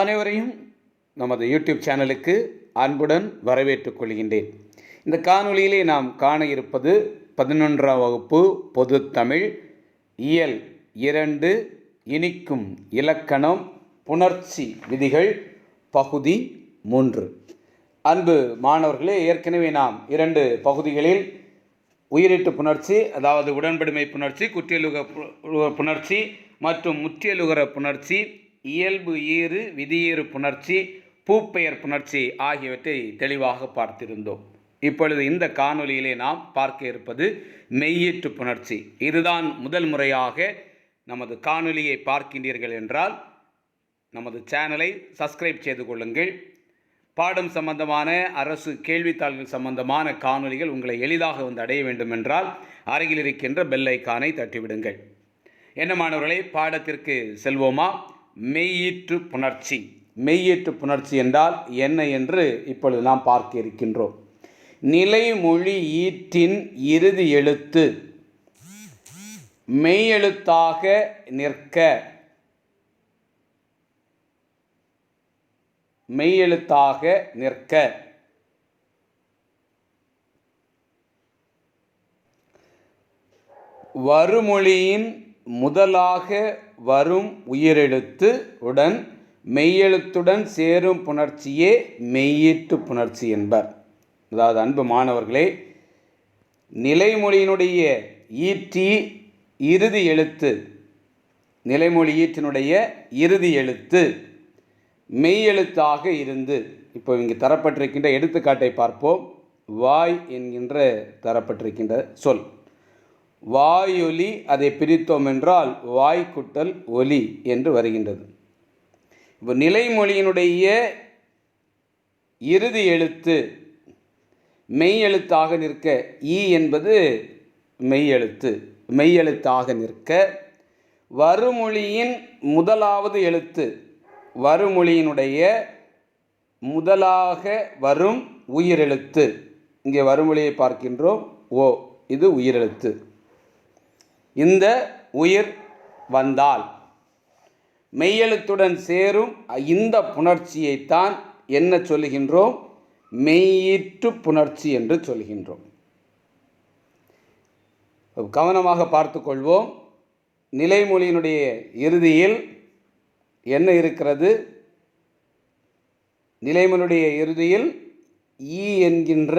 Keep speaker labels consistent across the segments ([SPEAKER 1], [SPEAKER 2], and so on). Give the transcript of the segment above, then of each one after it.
[SPEAKER 1] அனைவரையும் நமது யூடியூப் சேனலுக்கு அன்புடன் வரவேற்றுக் கொள்கின்றேன். இந்த காணொளியிலே நாம் காண இருப்பது பதினொன்றாம் வகுப்பு பொதுத்தமிழ் இயல் இரண்டு இனிக்கும் இலக்கணம் புணர்ச்சி விதிகள் பகுதி மூன்று. அன்பு மாணவர்களே ஏற்கனவே நாம் இரண்டு பகுதிகளில் உயிரிட்டு புணர்ச்சி அதாவது உடன்படுமை புணர்ச்சி குற்றியலுக புணர்ச்சி மற்றும் முற்றியலுகர புணர்ச்சி இயல்பு ஈறு விதியீறு புணர்ச்சி பூப்பெயர் புணர்ச்சி ஆகியவற்றை தெளிவாக பார்த்திருந்தோம். இப்பொழுது இந்த காணொலியிலே நாம் பார்க்க இருப்பது மெய்யீற்று புணர்ச்சி. இதுதான் முதல் முறையாக நமது காணொலியை பார்க்கின்றீர்கள் என்றால் நமது சேனலை சப்ஸ்கிரைப் செய்து கொள்ளுங்கள். பாடம் சம்பந்தமான அரசு கேள்வித்தாள்கள் சம்பந்தமான காணொளிகள் உங்களை எளிதாக வந்து அடைய வேண்டும் என்றால் அருகில் இருக்கின்ற பெல் ஐக்கானை தட்டிவிடுங்கள். என்ன மாணவர்களை பாடத்திற்கு செல்வோமா? மெய்யீற்று புணர்ச்சி. மெய்யீற்று புணர்ச்சி என்றால் என்ன என்று இப்பொழுது நாம் பார்க்க இருக்கின்றோம் நிலைமொழி ஈற்றின் இறுதி எழுத்து. மெய்யெழுத்தாக நிற்க. மெய்யெழுத்தாக நிற்க. வருமொழியின் முதலாக வரும் உயிரெழுத்து உடன் மெய்யெழுத்துடன் சேரும் புணர்ச்சியே மெய்யீட்டு புணர்ச்சி என்பர். அதாவது அன்பு மாணவர்களே நிலைமொழியினுடைய ஈற்றி இறுதி எழுத்து. நிலைமொழி ஈற்றினுடைய இறுதி எழுத்து மெய்யெழுத்தாக இருந்து. இப்போ இங்கு தரப்பட்டிருக்கின்ற எடுத்துக்காட்டை பார்ப்போம். வாய் என்கின்ற தரப்பட்டிருக்கின்ற சொல். வாயொலி அதை பிரித்தோம் என்றால் வாய்க்குட்டல் ஒலி என்று வருகின்றது. இப்போ நிலைமொழியினுடைய இறுதி எழுத்து மெய் எழுத்தாக நிற்க ஈ என்பது மெய் எழுத்து மெய் எழுத்தாக நிற்க வருமொழியின் முதலாவது எழுத்து வருமொழியினுடைய முதலாக வரும் உயிரெழுத்து. இங்கே வருமொழியை பார்க்கின்றோம் ஓ இது உயிரெழுத்து. இந்த உயிர் வந்தால். மெய்யெழுத்துடன் சேரும் இந்த புணர்ச்சியைத்தான் என்ன சொல்லுகின்றோம்? மெய்யீற்று புணர்ச்சி என்று சொல்கின்றோம். கவனமாக பார்த்துக்கொள்வோம் நிலைமொழியினுடைய இறுதியில் என்ன இருக்கிறது? நிலைமொழியுடைய இறுதியில் ஈ என்கின்ற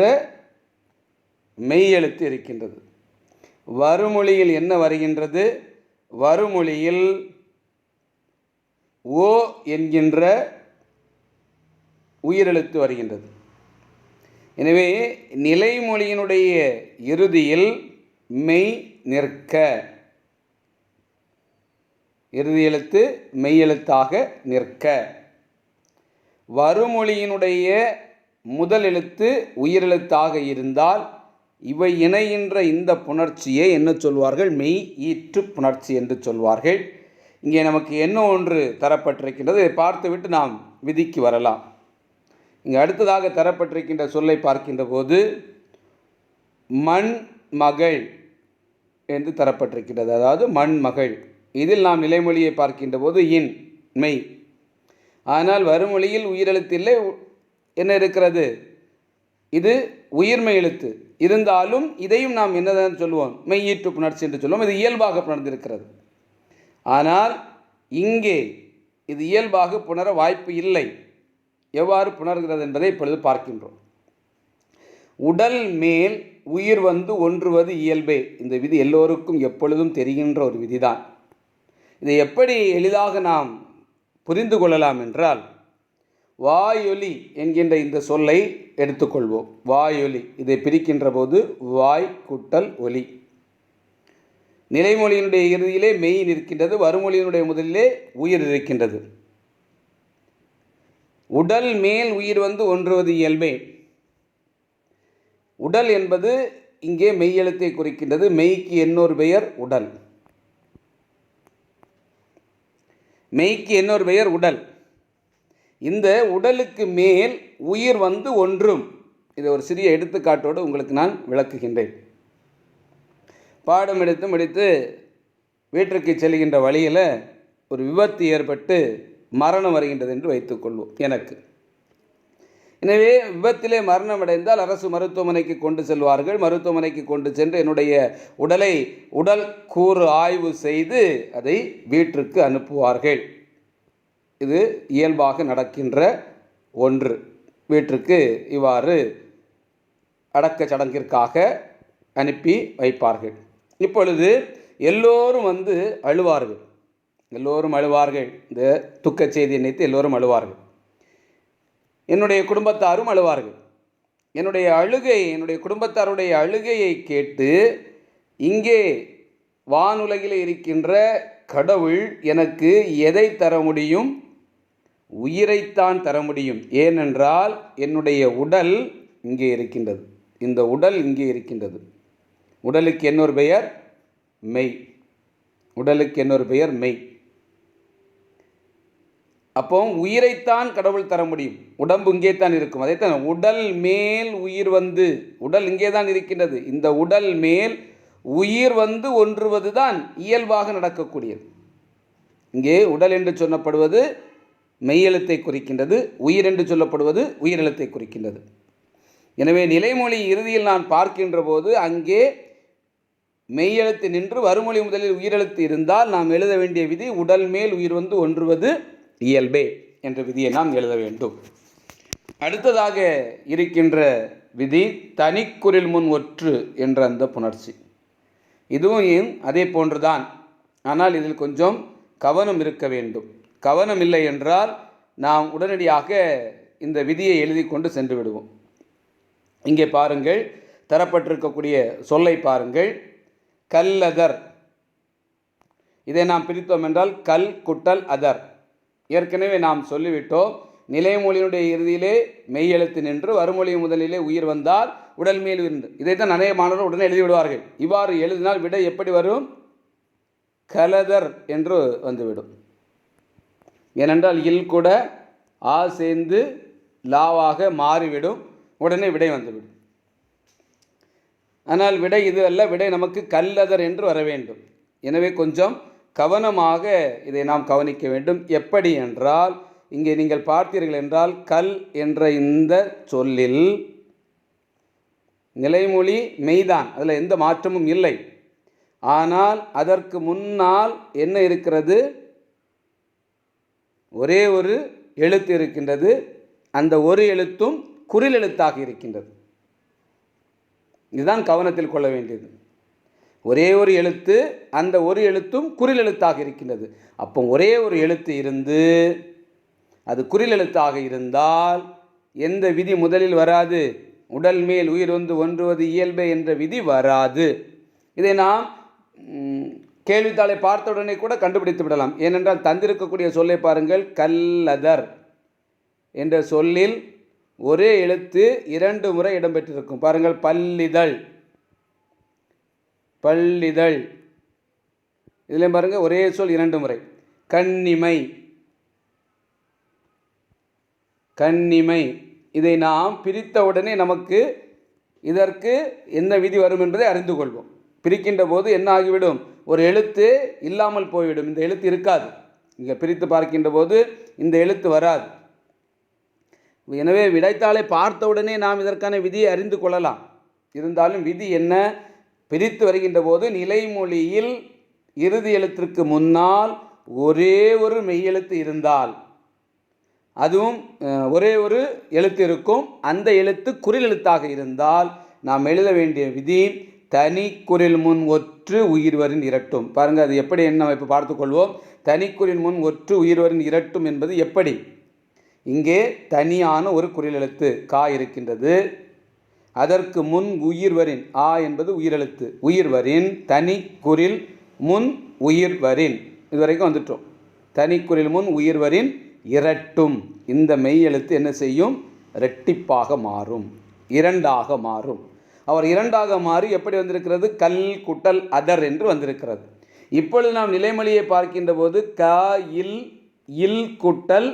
[SPEAKER 1] மெய்யெழுத்து இருக்கின்றது. வருமொழியில் என்ன வருகின்றது? வருமொழியில் ஓ என்கின்ற உயிரெழுத்து வருகின்றது. எனவே நிலைமொழியினுடைய இறுதியில் மெய் நிற்க. இறுதி எழுத்து மெய்யெழுத்தாக நிற்க. வருமொழியினுடைய முதல் எழுத்து உயிரெழுத்தாக இருந்தால் இவை இணைகின்ற இந்த புணர்ச்சியை என்ன சொல்வார்கள்? மெய் ஈற்று புணர்ச்சி என்று சொல்வார்கள். இங்கே நமக்கு என்ன ஒன்று தரப்பட்டிருக்கின்றது? இதை பார்த்துவிட்டு நாம் விதிக்கு வரலாம். இங்கே அடுத்ததாக தரப்பட்டிருக்கின்ற சொல்லை பார்க்கின்ற போது மண் மகள் என்று தரப்பட்டிருக்கின்றது. அதாவது மண் மகள். இதில் நாம் நிலைமொழியை பார்க்கின்ற போது இன் மெய். ஆனால் வருமொழியில் உயிரெழுத்து என்ன இருக்கிறது? இது உயிர்மை எழுத்து. இருந்தாலும் இதையும் நாம் என்னதான் சொல்லுவோம்? மெய்யீட்டு புணர்ச்சி என்று சொல்லுவோம். இது இயல்பாக புணர்ந்திருக்கிறது. ஆனால் இங்கே இது இயல்பாக புணர வாய்ப்பு இல்லை. எவ்வாறு புணர்கிறது என்பதை இப்பொழுது பார்க்கின்றோம். உடல் மேல் உயிர் வந்து ஒன்றுவது இயல்பே. இந்த விதி எல்லோருக்கும் எப்பொழுதும் தெரிகின்ற ஒரு விதிதான். இதை எப்படி எளிதாக நாம் புரிந்து கொள்ளலாம் என்றால் வாயொலி என்கின்ற இந்த சொல்லை எடுத்துக்கொள்வோம். வாயொலி இதை பிரிக்கின்ற போது வாய் குட்டல் ஒலி. நிலைமொழியினுடைய இறுதியிலே மெய் நிற்கின்றது வறுமொழியினுடைய முதலிலே உயிர் இருக்கின்றது. உடல் மேல் உயிர் வந்து ஒன்றுவது இயல்பே. உடல் என்பது இங்கே மெய்யெழுத்தை குறிக்கின்றது மெய்க்கு இன்னொரு பெயர் உடல். மெய்க்கு இன்னொரு பெயர் உடல். இந்த உடலுக்கு மேல் உயிர் வந்து ஒன்றும். இதை ஒரு சிறிய எடுத்துக்காட்டோடு உங்களுக்கு நான் விளக்குகின்றேன். பாடம் எடுத்து முடித்து வீட்டிற்கு செல்கின்ற வழியில் ஒரு விபத்து ஏற்பட்டு மரணம் வருகின்றது என்று வைத்துக்கொள்வோம் எனக்கு. எனவே விபத்திலே மரணம் அடைந்தால் அரசு மருத்துவமனைக்கு கொண்டு செல்வார்கள். மருத்துவமனைக்கு கொண்டு சென்று என்னுடைய உடலை உடல் கூறு ஆய்வு செய்து அதை வீட்டிற்கு அனுப்புவார்கள். இது இயல்பாக நடக்கின்ற ஒன்று. வீட்டிற்கு இவ்வாறு அடக்க சடங்கிற்காக அனுப்பி வைப்பார்கள். இப்பொழுது எல்லோரும் வந்து அழுவார்கள். எல்லோரும் அழுவார்கள். இந்த துக்கச் செய்தி நினைத்து எல்லோரும் அழுவார்கள். என்னுடைய குடும்பத்தாரும் அழுவார்கள். என்னுடைய அழுகை என்னுடைய குடும்பத்தாருடைய அழுகையை கேட்டு இங்கே வானுலகில் இருக்கின்ற கடவுள் எனக்கு எதை தர முடியும்? உயிரைத்தான் தர முடியும். ஏனென்றால் என்னுடைய உடல் இங்கே இருக்கின்றது. இந்த உடல் இங்கே இருக்கின்றது. உடலுக்கு என்னொரு பெயர்? மெய். உடலுக்கு என்னொரு பெயர்? மெய். அப்போ உயிரைத்தான் கடவுள் தர முடியும். உடம்பு இங்கே தான் இருக்கும். அதைத்தான் உடல் மேல் உயிர் வந்து உடல் இங்கே தான் இருக்கின்றது. இந்த உடல் மேல் உயிர் வந்து ஒன்றுவது தான் இயல்பாக நடக்கக்கூடியது. இங்கே உடல் என்று சொல்லப்படுவது மெய்யெழுத்தை குறிக்கின்றது உயிர் என்று சொல்லப்படுவது உயிரெழுத்தை குறிக்கின்றது. எனவே நிலைமொழி இறுதியில் நான் பார்க்கின்ற போது அங்கே மெய்யெழுத்து நின்று வருமொழி முதலில் உயிரெழுத்து இருந்தால் நாம் எழுத வேண்டிய விதி உடல் மேல் உயிர் வந்து ஒன்றுவது இயல்பே என்ற விதியை நாம் எழுத வேண்டும். அடுத்ததாக இருக்கின்ற விதி தனிக்குறில் முன் ஒற்று என்ற அந்த புணர்ச்சி. இதுவும் அதே போன்றுதான். ஆனால் இதில் கொஞ்சம் கவனம் இருக்க வேண்டும். கவனம் இல்லை என்றால் நாம் உடனடியாக இந்த விதியை எழுதி கொண்டு சென்று விடுவோம். இங்கே பாருங்கள் தரப்பட்டிருக்கக்கூடிய சொல்லை பாருங்கள். கல்லதர் இதை நாம் பிரித்தோம் என்றால் கல் குட்டல் அதர். ஏற்கனவே நாம் சொல்லிவிட்டோம் நிலைமொழியினுடைய இறுதியிலே மெய்யெழுத்து நின்று வறுமொழி முதலிலே உயிர் வந்தால் உடல் மேல் இருந்து இதைத்தான் அநேக மாணவர்கள் உடனே எழுதிவிடுவார்கள் இவ்வாறு எழுதினால் விடை எப்படி வரும்? கலதர் என்று வந்துவிடும். ஏனென்றால் இல் கூட ஆ சேர்ந்து லாவாக மாறிவிடும் உடனே விடை வந்துவிடும். ஆனால் விடை இது அல்ல விடை நமக்கு கல்லதர் என்று வர வேண்டும். எனவே கொஞ்சம் கவனமாக இதை நாம் கவனிக்க வேண்டும். எப்படி என்றால் இங்கே நீங்கள் பார்த்தீர்கள் என்றால் கல் என்ற இந்த சொல்லில் நிலைமொழி மெய்தான் அதில் எந்த மாற்றமும் இல்லை. ஆனால் அதற்கு முன்னால் என்ன இருக்கிறது? ஒரே ஒரு எழுத்து இருக்கின்றது. அந்த ஒரு எழுத்தும் குரில் எழுத்தாக இருக்கின்றது. இதுதான் கவனத்தில் கொள்ள வேண்டியது. ஒரே ஒரு எழுத்து அந்த ஒரு எழுத்தும் குரில் எழுத்தாக இருக்கின்றது. அப்போ ஒரே ஒரு எழுத்து இருந்து அது குரில் எழுத்தாக இருந்தால் எந்த விதி முதலில் வராது? உடல் மேல் உயிர் வந்து ஒன்றுவது இயல்பு என்ற விதி வராது. இதை நாம் கேள்வித்தாளை பார்த்த உடனே கூட கண்டுபிடித்து விடலாம். ஏனென்றால் தந்திருக்கக்கூடிய சொல்லை பாருங்கள் கல்லதர் என்ற சொல்லில் ஒரே எழுத்து இரண்டு முறை இடம்பெற்றிருக்கும். பாருங்கள் பல்லிதழ். பல்லிதழ். இதில் பாருங்கள் ஒரே சொல் இரண்டு முறை. கன்னிமை கன்னிமை இதை நாம் பிரித்த உடனே நமக்கு இதற்கு என்ன விதி வரும் என்பதை அறிந்து கொள்வோம். பிரிக்கின்ற போது என்ன ஆகிவிடும்? ஒரு எழுத்து இல்லாமல் போய்விடும். இந்த எழுத்து இருக்காது. இங்கே பிரித்து பார்க்கின்ற போது இந்த எழுத்து வராது. எனவே விடைத்தாளை பார்த்தவுடனே நாம் இதற்கான விதியை அறிந்து கொள்ளலாம். இருந்தாலும் விதி என்ன? பிரித்து வருகின்ற போது நிலைமொழியில் இறுதி எழுத்திற்கு முன்னால் ஒரே ஒரு மெய்யெழுத்து இருந்தால் அதுவும் ஒரே ஒரு எழுத்து இருக்கும். அந்த எழுத்து குறில் எழுத்தாக இருந்தால் நாம் எழுத வேண்டிய விதி தனி முன் ஒற்று உயிர்வரின் இரட்டும். பாருங்கள் அது எப்படி என்ன இப்போ பார்த்துக்கொள்வோம் தனிக்குறில் முன் ஒற்று உயிர்வரின் இரட்டும் என்பது எப்படி? இங்கே தனியான ஒரு குரில் எழுத்து கா இருக்கின்றது. அதற்கு முன் உயிர்வரின் ஆ என்பது உயிரெழுத்து. உயிர்வரின் தனி குரில் முன் உயிர்வரின். இதுவரைக்கும் வந்துட்டோம். தனிக்குரில் முன் உயிர்வரின் இரட்டும். இந்த மெய் எழுத்து என்ன செய்யும்? ரெட்டிப்பாக மாறும். இரண்டாக மாறும். அவர் இரண்டாக மாறி எப்படி வந்திருக்கிறது? கல் குட்டல் அதர் என்று வந்திருக்கிறது. இப்பொழுது நாம் நிலைமொழியை பார்க்கின்ற போது க இல் இல் குட்டல்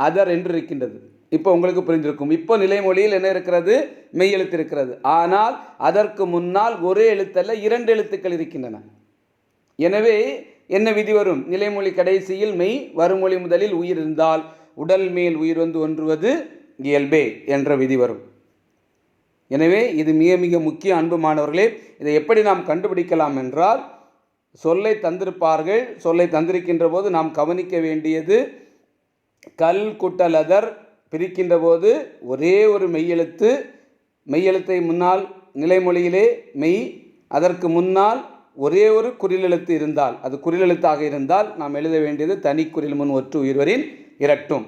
[SPEAKER 1] அதர் என்று இருக்கின்றது. இப்போ உங்களுக்கு புரிந்திருக்கும். இப்போ நிலைமொழியில் என்ன இருக்கிறது? மெய் எழுத்து இருக்கிறது ஆனால் அதற்கு முன்னால் ஒரே எழுத்தல்ல இரண்டு எழுத்துக்கள் இருக்கின்றன. எனவே என்ன விதி வரும்? நிலைமொழி கடைசியில் மெய் வருமொழி முதலில் உயிர் இருந்தால் உடல் மேல் உயிர் வந்து ஒன்றுவது இயல்பே என்ற விதி வரும். எனவே இது மிக மிக முக்கிய அன்பு மாணவர்களே இதை எப்படி நாம் கண்டுபிடிக்கலாம் என்றால் சொல்லை தந்திருப்பார்கள் சொல்லை தந்திருக்கின்ற போது நாம் கவனிக்க வேண்டியது கல் குட்டலதர் பிரிக்கின்ற போது ஒரே ஒரு மெய்யெழுத்து மெய்யெழுத்தை முன்னால் நிலைமொழியிலே மெய் அதற்கு முன்னால் ஒரே ஒரு குறிலெழுத்து இருந்தால் அது குறிலெழுத்தாக இருந்தால் நாம் எழுத வேண்டியது தனி குறில் முன் ஒற்று உயிர்வரின் இரட்டும்.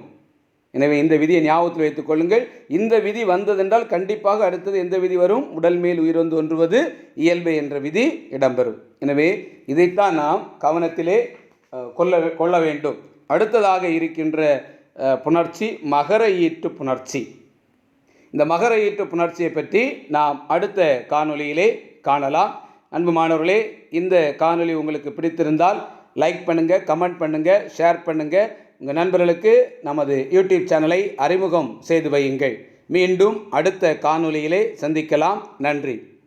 [SPEAKER 1] எனவே இந்த விதியை ஞாபகத்தில் வைத்துக் கொள்ளுங்கள். இந்த விதி வந்ததென்றால் கண்டிப்பாக அடுத்தது எந்த விதி வரும்? உடல் மேல் உயிர் வந்து ஒன்றுவது இயல்பு என்ற விதி இடம்பெறும். எனவே இதைத்தான் நாம் கவனத்திலே கொள்ள கொள்ள வேண்டும். அடுத்ததாக இருக்கின்ற புணர்ச்சி மகர ஈட்டு புணர்ச்சி. இந்த மகர ஈட்டு புணர்ச்சியை பற்றி நாம் அடுத்த காணொளியிலே காணலாம். அன்பு மாணவர்களே இந்த காணொலி உங்களுக்கு பிடித்திருந்தால் லைக் பண்ணுங்கள் கமெண்ட் பண்ணுங்கள் ஷேர் பண்ணுங்கள் உங்கள் நண்பர்களுக்கு நமது யூடியூப் சேனலை அறிமுகம் செய்து வையுங்கள். மீண்டும் அடுத்த காணொளியிலே சந்திக்கலாம். நன்றி.